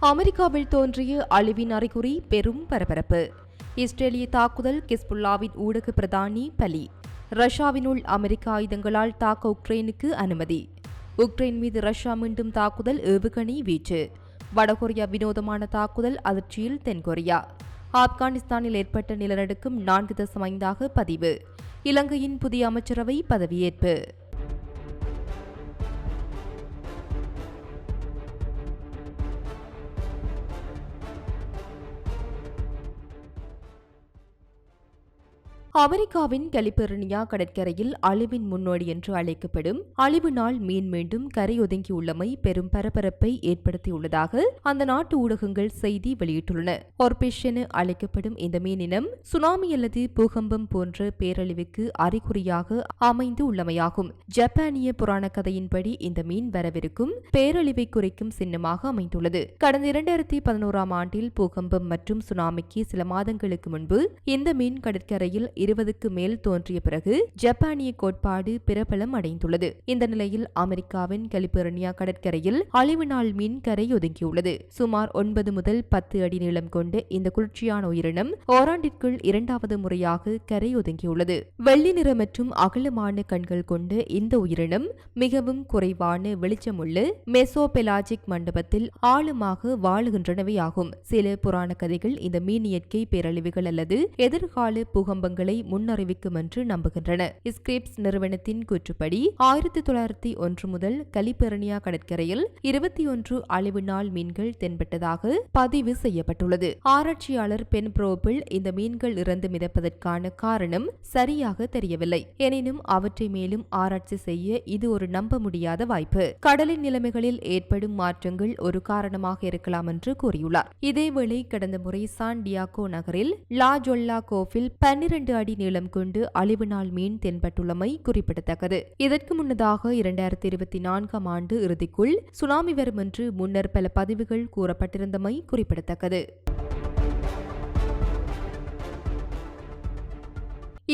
அமெரிக்காவில் தோன்றிய அழிவின் அறிகுறி பெரும் பரபரப்பு. இஸ்ரேலிய தாக்குதல் கிஸ்புல்லாவின் ஊடக பிரதானி பலி. ரஷ்யாவினுள் அமெரிக்க ஆயுதங்களால் தாக்க உக்ரைனுக்கு அனுமதி. உக்ரைன் மீது ரஷ்யா மீண்டும் தாக்குதல் ஏவுகணை வீச்சு. வடகொரியா வினோதமான தாக்குதல் அதிர்ச்சியில் தென்கொரியா. ஆப்கானிஸ்தானில் ஏற்பட்ட நிலநடுக்கம் நான்கு தசம் ஐந்தாக பதிவு. இலங்கையின் புதிய அமைச்சரவை பதவியேற்பு. அமெரிக்காவின் கலிபெர்னியா கடற்கரையில் அழிவின் முன்னோடி என்று அழைக்கப்படும் அழிவு நாள் மீன் மீண்டும் கரையொதுங்கியுள்ளமை பெரும் பரபரப்பை ஏற்படுத்தியுள்ளதாக அந்த நாட்டு ஊடகங்கள் செய்தி வெளியிட்டுள்ளன. ஒர்பிஷ் என அழைக்கப்படும் இந்த மீனினம் சுனாமி அல்லது பூகம்பம் போன்ற பேரழிவுக்கு அறிகுறியாக அமைந்து உள்ளமையாகும். ஜப்பானிய புராண கதையின்படி இந்த மீன் வரவிருக்கும் பேரழிவை குறைக்கும் சின்னமாக அமைந்துள்ளது. கடந்த இரண்டாயிரத்தி பதினோராம் ஆண்டில் பூகம்பம் மற்றும் சுனாமிக்கு சில மாதங்களுக்கு முன்பு இந்த மீன் கடற்கரையில் இருபதுக்கு மேல் தோன்றிய பிறகு ஜப்பானிய கோட்பாடு பிரபலம் அடைந்துள்ளது. இந்த நிலையில் அமெரிக்காவின் கலிபோர்னியா கடற்கரையில் அழிவு நாள் மீன் கரை ஒதுங்கியுள்ளது. சுமார் ஒன்பது முதல் பத்து அடி நீளம் கொண்ட இந்த குளிர்ச்சியான உயிரினம் ஓராண்டிற்குள் இரண்டாவது முறையாக கரை ஒதுங்கியுள்ளது. வெள்ளி நிற மற்றும் அகலமான கண்கள் கொண்ட இந்த உயிரினம் மிகவும் குறைவான வெளிச்சமுள்ள மெசோபெலாஜிக் மண்டபத்தில் ஆழமாக வாழுகின்றனவையாகும். சில புராண கதைகள் இந்த மீன் இயற்கை பேரழிவுகள் அல்லது எதிர்கால பூகம்பங்களை முன்னறிவிக்கும் என்று நம்புகின்றன. ஸ்கிரிப்ஸ் நிறுவனத்தின் கூற்றுப்படி ஆயிரத்தி தொள்ளாயிரத்தி ஒன்று முதல் கலிபெர்னியா கடற்கரையில் இருபத்தி ஒன்று அழிவு நாள் மீன்கள் தென்பட்டதாக பதிவு செய்யப்பட்டுள்ளது. ஆராய்ச்சியாளர் பென் புரோபிள் இந்த மீன்கள் இறந்து மிதப்பதற்கான காரணம் சரியாக தெரியவில்லை. எனினும் அவற்றை மேலும் ஆராய்ச்சி செய்ய இது ஒரு நம்ப முடியாத வாய்ப்பு. கடலின் நிலைமைகளில் ஏற்படும் மாற்றங்கள் ஒரு காரணமாக இருக்கலாம் என்று கூறியுள்ளார். இதேவேளை கடந்த முறை சான் டியாகோ நகரில் லா ஜொல்லா கோஃபில் பன்னிரண்டு அடி நீளம் கொண்டு அழிவு நாள் மீன் தென்பட்டுள்ளமை குறிப்பிடத்தக்கது. இதற்கு முன்னதாக இரண்டாயிரத்தி இருபத்தி நான்காம் ஆண்டு இறுதிக்குள் சுனாமி வரும் என்று முன்னர் பல பதிவுகள் கூறப்பட்டிருந்தமை குறிப்பிடத்தக்கது.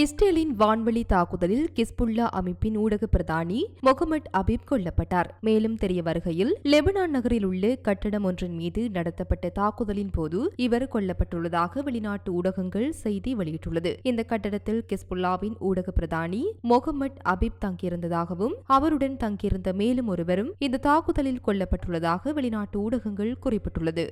இஸ்ரேலின் வான்வெளி தாக்குதலில் கிஸ்புல்லா அமைப்பின் ஊடக பிரதானி முகமது அபீப் கொல்லப்பட்டார். மேலும் தெரிய வருகையில் லெபனான் நகரில் உள்ள கட்டடம் ஒன்றின் மீது நடத்தப்பட்ட தாக்குதலின் போது இவர் கொல்லப்பட்டுள்ளதாக வெளிநாட்டு ஊடகங்கள் செய்தி வெளியிட்டுள்ளது. இந்த கட்டடத்தில் கிஸ்புல்லாவின் ஊடக பிரதானி முகமது அபீப் தங்கியிருந்ததாகவும் அவருடன் தங்கியிருந்த மேலும் ஒருவரும் இந்த தாக்குதலில் கொல்லப்பட்டுள்ளதாக வெளிநாட்டு ஊடகங்கள் குறிப்பிட்டுள்ளது.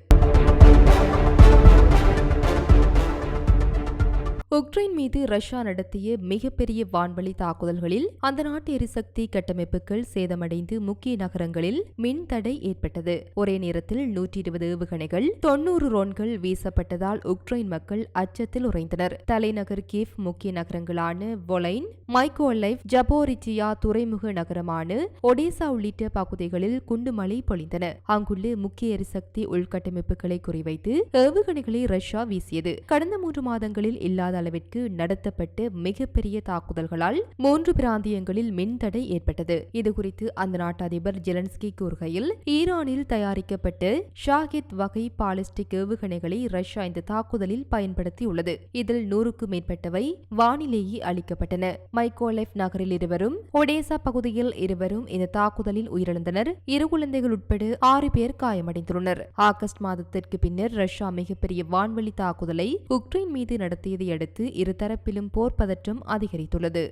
உக்ரைன் மீது ரஷ்யா நடத்திய மிகப்பெரிய வான்வழி தாக்குதல்களில் அந்த நாட்டு எரிசக்தி கட்டமைப்புகள் சேதமடைந்து முக்கிய நகரங்களில் மின் தடை ஏற்பட்டது. ஒரே நேரத்தில் நூற்றி இருபது ஏவுகணைகள் தொன்னூறு ரோன்கள் வீசப்பட்டதால் உக்ரைன் மக்கள் அச்சத்தில் உறைந்தனர். தலைநகர் கீவ் முக்கிய நகரங்களான வொலைன் மைக்கோலைவ் ஜபோரிச்சியா துறைமுக நகரமான ஒடிசா உள்ளிட்ட பகுதிகளில் குண்டுமழை பொழிந்தன. அங்குள்ள முக்கிய எரிசக்தி உள்கட்டமைப்புகளை குறிவைத்து ஏவுகணைகளை ரஷ்யா வீசியது. கடந்த மூன்று மாதங்களில் இல்லாத அளவிற்கு நடத்தப்பட்ட மிகப்பெரிய தாக்குதல்களால் மூன்று பிராந்தியங்களில் மின்தடை ஏற்பட்டது. இதுகுறித்து அந்த நாட்டு அதிபர் ஜெலன்ஸ்கி கூறுகையில் ஈரானில் தயாரிக்கப்பட்ட ஷாகித் வகை பாலிஸ்டிக் ஏவுகணைகளை ரஷ்யா இந்த தாக்குதலில் பயன்படுத்தியுள்ளது. இதில் நூறுக்கும் மேற்பட்டவை வானிலேயே அளிக்கப்பட்டன மைக்கோலைஃப் நகரில் இருவரும் ஒடேசா பகுதியில் இருவரும் இந்த தாக்குதலில் உயிரிழந்தனர். இரு குழந்தைகள் உட்பட ஆறு பேர் காயமடைந்துள்ளனர். ஆகஸ்ட் மாதத்திற்கு பின்னர் ரஷ்யா மிகப்பெரிய வான்வெளி தாக்குதலை உக்ரைன் மீது நடத்தியதை அடுத்து இருதரப்பிலும் போர் பதற்றம் அதிகரித்துள்ளது.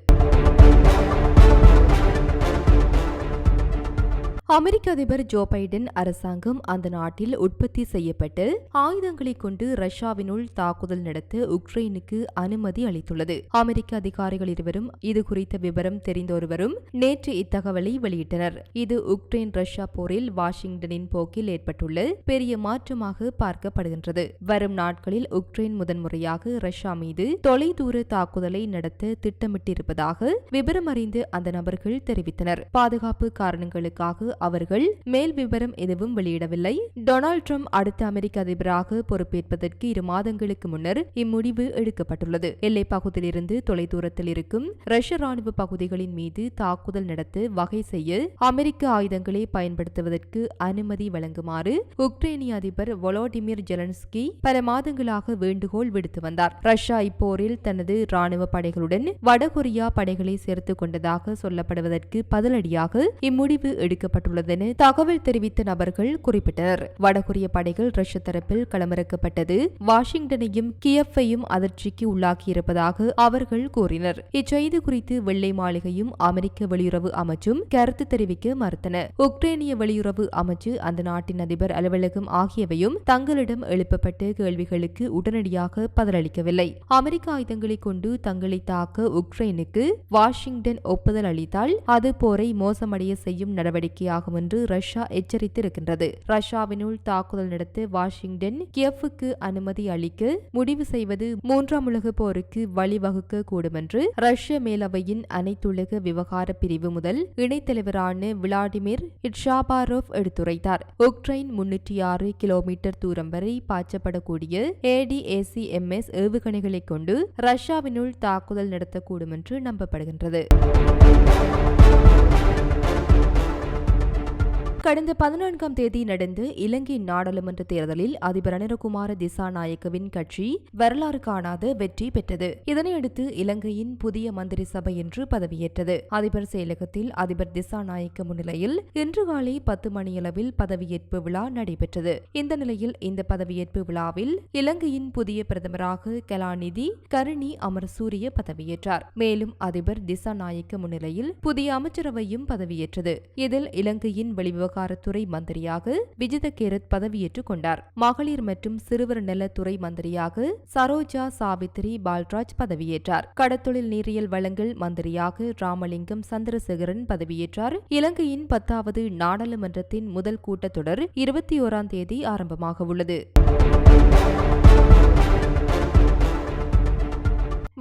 அமெரிக்க அதிபர் ஜோ பைடன் அரசாங்கம் அந்த நாட்டில் உற்பத்தி செய்யப்பட்டு ஆயுதங்களை கொண்டு ரஷ்யாவினுள் தாக்குதல் நடத்த உக்ரைனுக்கு அனுமதி அளித்துள்ளது. அமெரிக்க அதிகாரிகள் இருவரும் இது குறித்த விவரம் தெரிந்த ஒருவரும் நேற்று இத்தகவலை வெளியிட்டனர். இது உக்ரைன் ரஷ்யா போரில் வாஷிங்டனின் போக்கில் ஏற்பட்டுள்ள பெரிய மாற்றமாக பார்க்கப்படுகின்றது. வரும் நாட்களில் உக்ரைன் முதன்முறையாக ரஷ்யா மீது தொலைதூர தாக்குதலை நடத்த திட்டமிட்டிருப்பதாக விவரம் அறிந்து அந்த நபர்கள் தெரிவித்தனர். பாதுகாப்பு காரணங்களுக்காக அவர்கள் மேல் விவரம் எதுவும் வெளியிடவில்லை. டொனால்ட் ட்ரம்ப் அடுத்த அமெரிக்க அதிபராக பொறுப்பேற்பதற்கு இரு மாதங்களுக்கு முன்னர் இம்முடிவு எடுக்கப்பட்டுள்ளது. எல்லை பகுதியிலிருந்து தொலைதூரத்தில் இருக்கும் ரஷ்ய ராணுவ பகுதிகளின் மீது தாக்குதல் நடத்த வகை செய்ய அமெரிக்க ஆயுதங்களை பயன்படுத்துவதற்கு அனுமதி வழங்குமாறு உக்ரைனிய அதிபர் வொலோடிமிர் ஜெலன்ஸ்கி பல மாதங்களாக வேண்டுகோள் விடுத்து வந்தார். ரஷ்யா இப்போரில் தனது ராணுவ படைகளுடன் வடகொரியா படைகளை சேர்த்துக் கொண்டதாக சொல்லப்படுவதற்கு பதிலடியாக இம்முடிவு எடுக்கப்பட்டுள்ளது. ஏற்பட்டுள்ளதென தகவல் தெரிவித்த நபர்கள் குறிப்பிட்டனர். வடகொரிய படைகள் ரஷ்ய தரப்பில் களமிறக்கப்பட்டது. வாஷிங்டனையும் கியஃபையும் அதிர்ச்சிக்கு உள்ளாக்கியிருப்பதாக அவர்கள் கூறினர். இச்செய்தி குறித்து வெள்ளை மாளிகையும் அமெரிக்க வெளியுறவு அமைச்சும் கருத்து தெரிவிக்க மறுத்தன. உக்ரைனிய வெளியுறவு அமைச்சு அந்த நாட்டின் அதிபர் அலுவலகம் ஆகியவையும் தங்களிடம் எழுப்பப்பட்ட கேள்விகளுக்கு உடனடியாக பதிலளிக்கவில்லை. அமெரிக்க ஆயுதங்களை கொண்டு தங்களை தாக்க உக்ரைனுக்கு வாஷிங்டன் ஒப்புதல் அளித்தால் அது போரை மோசமடைய செய்யும் நடவடிக்கையாக ஆகும் என்று ரஷ்யா எச்சரித்திருக்கின்றது. ரஷ்யாவினுள் தாக்குதல் நடத்த வாஷிங்டன் கியஃபுக்கு அனுமதி அளிக்க முடிவு செய்வது மூன்றாம் உலக போருக்கு வழிவகுக்க கூடும் என்று ரஷ்ய மேலவையின் அனைத்துலக விவகார பிரிவு முதல் இணைத்தலைவரான விளாடிமிர் இட்ஷாபாரோவ் எடுத்துரைத்தார். உக்ரைன் முன்னூற்றி ஆறு கிலோமீட்டர் தூரம் வரை பாய்ச்சப்படக்கூடிய ஏடிஏசிஎம்எஸ் ஏவுகணைகளை கொண்டு ரஷ்யாவினுள் தாக்குதல் நடத்தக்கூடும் என்று நம்பப்படுகின்றது. கடந்த பதினான்காம் தேதி நடந்த இலங்கை நாடாளுமன்ற தேர்தலில் அதிபர் அனிரகுமார திசாநாயக்கவின் கட்சி வரலாறு காணாத வெற்றி பெற்றது. இதனையடுத்து இலங்கையின் புதிய மந்திரி சபை என்று பதவியேற்றது. அதிபர் செயலகத்தில் அதிபர் திசாநாயக்க முன்னிலையில் இன்று காலை பத்து மணியளவில் பதவியேற்பு விழா நடைபெற்றது. இந்த நிலையில் இந்த பதவியேற்பு விழாவில் இலங்கையின் புதிய பிரதமராக கலாநிதி கருணி அமர்சூரிய பதவியேற்றார். மேலும் அதிபர் திசாநாயக்க முன்னிலையில் புதிய அமைச்சரவையும் பதவியேற்றது. இதில் இலங்கையின் வெளிவிவகார விவகாரத்துறை மந்திரியாக விஜித கேரத் பதவியேற்றுக் கொண்டார். மகளிர் மற்றும் சிறுவர் நலத்துறை மந்திரியாக சரோஜா சாவித்ரி பால்ராஜ் பதவியேற்றார். கடத்தொழில் நீரியல் வளங்கள் மந்திரியாக ராமலிங்கம் சந்திரசேகரன் பதவியேற்றார். இலங்கையின் பத்தாவது நாடாளுமன்றத்தின் முதல் கூட்டத்தொடர் இருபத்தி ஓராம் தேதி ஆரம்பமாக உள்ளது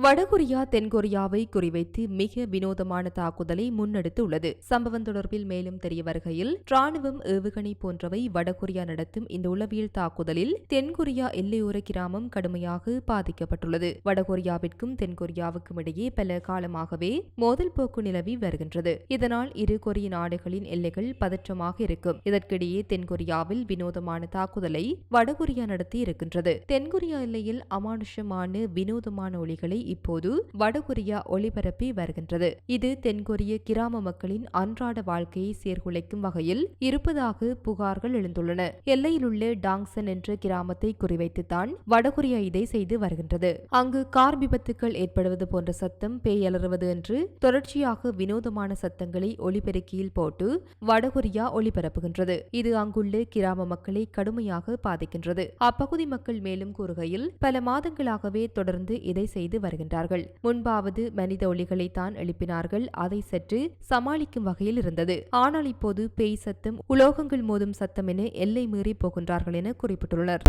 வடகொரியா தென்கொரியாவை குறிவைத்து மிக வினோதமான தாக்குதலை முன்னெடுத்துள்ளது. சம்பவம் தொடர்பில் மேலும் தெரிய வருகையில் ராணுவம் ஏவுகணை போன்றவை வடகொரியா நடத்தும் இந்த உளவியல் தாக்குதலில் தென்கொரியா எல்லையோர கிராமம் கடுமையாக பாதிக்கப்பட்டுள்ளது. வடகொரியாவிற்கும் தென்கொரியாவுக்கும் இடையே பல காலமாகவே மோதல் போக்கு நிலவி வருகின்றது. இதனால் இரு கொரிய நாடுகளின் எல்லைகள் பதற்றமாக இருக்கும். இதற்கிடையே தென்கொரியாவில் வினோதமான தாக்குதலை வடகொரியா நடத்தி இருக்கின்றது. தென்கொரியா எல்லையில் அமானுஷமான வினோதமான ஒளிகளை இப்போது வடகொரியா ஒளிபரப்பி வருகின்றது. இது தென்கொரிய கிராம மக்களின் அன்றாட வாழ்க்கையை சீர்குலைக்கும் வகையில் இருப்பதாக புகார்கள் எழுந்துள்ளன. எல்லையில் உள்ள டாங்சன் என்ற கிராமத்தை குறிவைத்துத்தான் வடகொரியா இதை செய்து வருகின்றது. அங்கு கார் விபத்துக்கள் ஏற்படுவது போன்ற சத்தம் பேயலறுவது என்று தொடர்ச்சியாக வினோதமான சத்தங்களை ஒலிபெருக்கியில் போட்டு வடகொரியா ஒளிபரப்புகின்றது இது அங்குள்ள கிராம மக்களை கடுமையாக பாதிக்கின்றது. அப்பகுதி மக்கள் மேலும் கூறுகையில் பல மாதங்களாகவே தொடர்ந்து இதை செய்து வருகின்றார்கள் முன்பாவது மனித ஒளிகளை தான் எழுப்பினார்கள். அதை சற்று சமாளிக்கும் வகையில் இருந்தது. ஆனால் இப்போது பேய் சத்தம் உலோகங்கள் மோதும் சத்தம் என எல்லை மீறி போகின்றார்கள் என குறிப்பிட்டுள்ளனர்.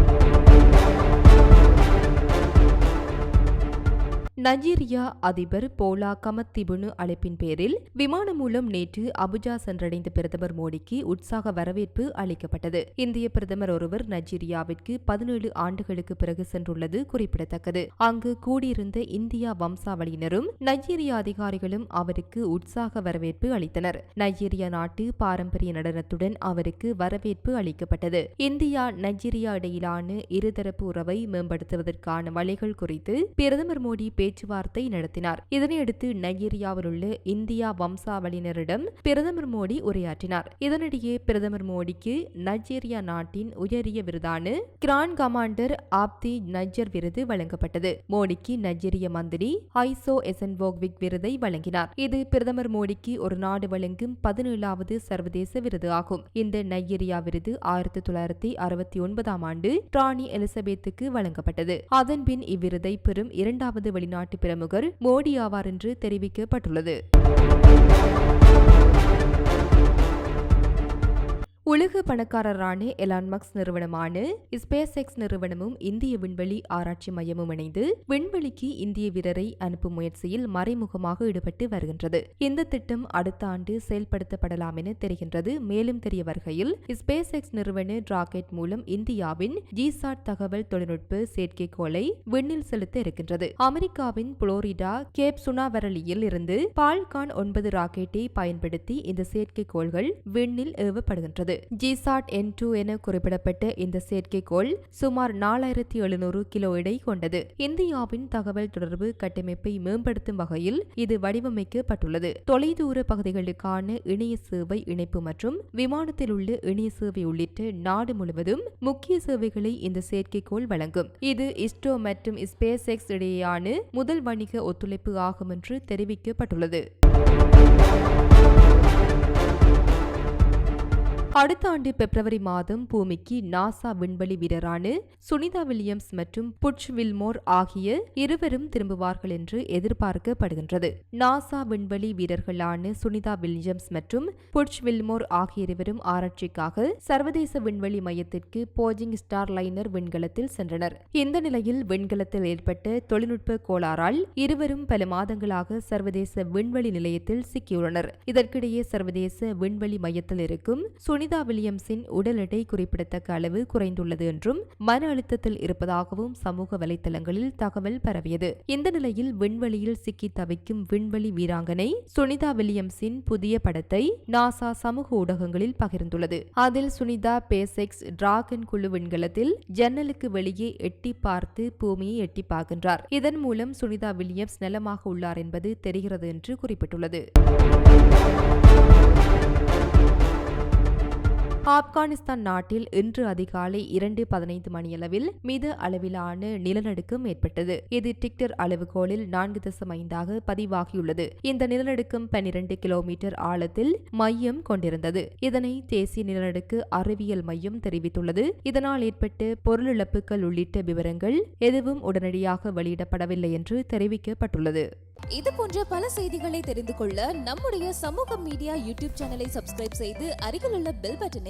நைஜீரியா அதிபர் போலா கமத்திபுனு அழைப்பின் பேரில் விமானம் மூலம் நேற்று அபுஜா சென்றடைந்த பிரதமர் மோடிக்கு உற்சாக வரவேற்பு அளிக்கப்பட்டது. இந்திய பிரதமர் ஒருவர் நைஜீரியாவிற்கு பதினேழு ஆண்டுகளுக்கு பிறகு சென்றுள்ளது குறிப்பிடத்தக்கது. அங்கு கூடியிருந்த இந்தியா வம்சாவளியினரும் நைஜீரிய அதிகாரிகளும் அவருக்கு உற்சாக வரவேற்பு அளித்தனர். நைஜீரியா நாட்டு பாரம்பரிய நடனத்துடன் அவருக்கு வரவேற்பு அளிக்கப்பட்டது. இந்தியா நைஜீரியா இடையிலான இருதரப்பு உறவை மேம்படுத்துவதற்கான வழிகள் குறித்து பிரதமர் மோடி பேச்சுவார்த்தை நடத்தினார். இதனையடுத்து நைஜீரியாவில் உள்ள இந்தியா வம்சாவளியினரிடம் பிரதமர் மோடி உரையாற்றினார். இதனிடையே பிரதமர் மோடிக்கு நைஜீரியா நாட்டின் உயரிய விருதான கிரான் கமாண்டர் ஆப்தி நைஜர் விருது வழங்கப்பட்டது. மோடிக்கு நைஜீரிய மந்திரி ஐசோ எசன்போக்விக் விருதை வழங்கினார். இது பிரதமர் மோடிக்கு ஒரு நாடு வழங்கும் பதினேழாவது சர்வதேச விருது ஆகும். இந்த நைஜீரியா விருது ஆயிரத்தி தொள்ளாயிரத்தி அறுபத்தி ஒன்பதாம் ஆண்டு ராணி எலிசபெத்துக்கு வழங்கப்பட்டது. அதன்பின் இவ்விருதை பெறும் இரண்டாவது வெளிநாட்டு பிரமுகர் மோடி ஆவார் என்று தெரிவிக்கப்பட்டுள்ளது. உலக பணக்காரரான எலான்மக்ஸ் நிறுவனமான ஸ்பேஸ் எக்ஸ் நிறுவனமும் இந்திய விண்வெளி ஆராய்ச்சி மையமும் இணைந்து விண்வெளிக்கு இந்திய வீரரை அனுப்பும் முயற்சியில் மறைமுகமாக ஈடுபட்டு வருகின்றது. இந்த திட்டம் அடுத்த ஆண்டு செயல்படுத்தப்படலாம் என தெரிகின்றது. மேலும் தெரிய வருகையில் ஸ்பேஸ் எக்ஸ் நிறுவன ராக்கெட் மூலம் இந்தியாவின் ஜிசாட் தகவல் தொழில்நுட்ப செயற்கைக்கோளை விண்ணில் செலுத்த இருக்கின்றது. அமெரிக்காவின் புளோரிடா கேப் சுனாவரலியில் இருந்து பால்கான் ஒன்பது ராக்கெட்டை பயன்படுத்தி இந்த செயற்கைக்கோள்கள் விண்ணில் ஏவப்படுகின்றது. ஜிசாட் என் டூ என குறிப்பிடப்பட்ட இந்த செயற்கைக்கோள் சுமார் நாலாயிரத்தி எழுநூறு கிலோ எடை கொண்டது. இந்தியாவின் தகவல் தொடர்பு கட்டமைப்பை மேம்படுத்தும் வகையில் இது வடிவமைக்கப்பட்டுள்ளது. தொலைதூர பகுதிகளுக்கான இணைய சேவை இணைப்பு மற்றும் விமானத்தில் உள்ள இணைய சேவை உள்ளிட்ட நாடு முழுவதும் முக்கிய சேவைகளை இந்த செயற்கைக்கோள் வழங்கும். இது இஸ்ரோ மற்றும் ஸ்பேஸ் எக்ஸ் இடையேயான முதல் வணிக ஒத்துழைப்பு ஆகும் என்று தெரிவிக்கப்பட்டுள்ளது. அடுத்த ஆண்டு பிப்ரவரி மாதம் பூமிக்கு நாசா விண்வெளி வீரரான சுனிதா வில்லியம்ஸ் மற்றும் புட்ச் வில்மோர் ஆகிய இருவரும் திரும்புவார்கள் என்று எதிர்பார்க்கப்படுகின்றது. நாசா விண்வெளி வீரர்களான சுனிதா வில்லியம்ஸ் மற்றும் புட்ச் வில்மோர் ஆகிய இருவரும் ஆராய்ச்சிக்காக சர்வதேச விண்வெளி மையத்திற்கு போஜிங் ஸ்டார் லைனர் விண்கலத்தில் சென்றனர். இந்த நிலையில் விண்கலத்தில் ஏற்பட்ட தொழில்நுட்ப கோளாறால் இருவரும் பல மாதங்களாக சர்வதேச விண்வெளி நிலையத்தில் சிக்கியுள்ளனர். இதற்கிடையே சர்வதேச விண்வெளி மையத்தில் இருக்கும் சுனிதா வில்லியம்ஸின் உடல் எடை குறிப்பிடத்தக்க அளவு குறைந்துள்ளது என்றும் மன அழுத்தத்தில் இருப்பதாகவும் சமூக வலைதளங்களில் தகவல் பரவியது. இந்த நிலையில் விண்வெளியில் சிக்கி தவிக்கும் விண்வெளி வீராங்கனை சுனிதா வில்லியம்ஸின் புதிய படத்தை நாசா சமூக ஊடகங்களில் பகிர்ந்துள்ளது. அதில் சுனிதா பேசெக்ஸ் டிராகன் குழு விண்கலத்தில் ஜன்னலுக்கு வெளியே எட்டி பார்த்து பூமியை எட்டி பார்க்கின்றார். இதன் மூலம் சுனிதா வில்லியம்ஸ் நலமாக உள்ளார் என்பது தெரிகிறது என்று குறிப்பிட்டுள்ளது. ஆப்கானிஸ்தான் நாட்டில் இன்று அதிகாலை இரண்டு பதினைந்து மணியளவில் மித அளவிலான நிலநடுக்கம் ஏற்பட்டது. இது டிக்டர் அளவுகோலில் நான்கு தசம் ஐந்தாக பதிவாகியுள்ளது. இந்த நிலநடுக்கம் பனிரெண்டு கிலோமீட்டர் ஆழத்தில் மையம் கொண்டிருந்தது. இதனை தேசிய நிலநடுக்க அறிவியல் மையம் தெரிவித்துள்ளது. இதனால் ஏற்பட்ட பொருளிழப்புகள் உள்ளிட்ட விவரங்கள் எதுவும் உடனடியாக வெளியிடப்படவில்லை என்று தெரிவிக்கப்பட்டுள்ளது. இது போன்ற பல செய்திகளை தெரிந்து கொள்ள நம்முடைய சமூக மீடியா யூடியூப் சேனலை சப்ஸ்கிரைப் செய்து அருகில் உள்ள பெல் பட்டனை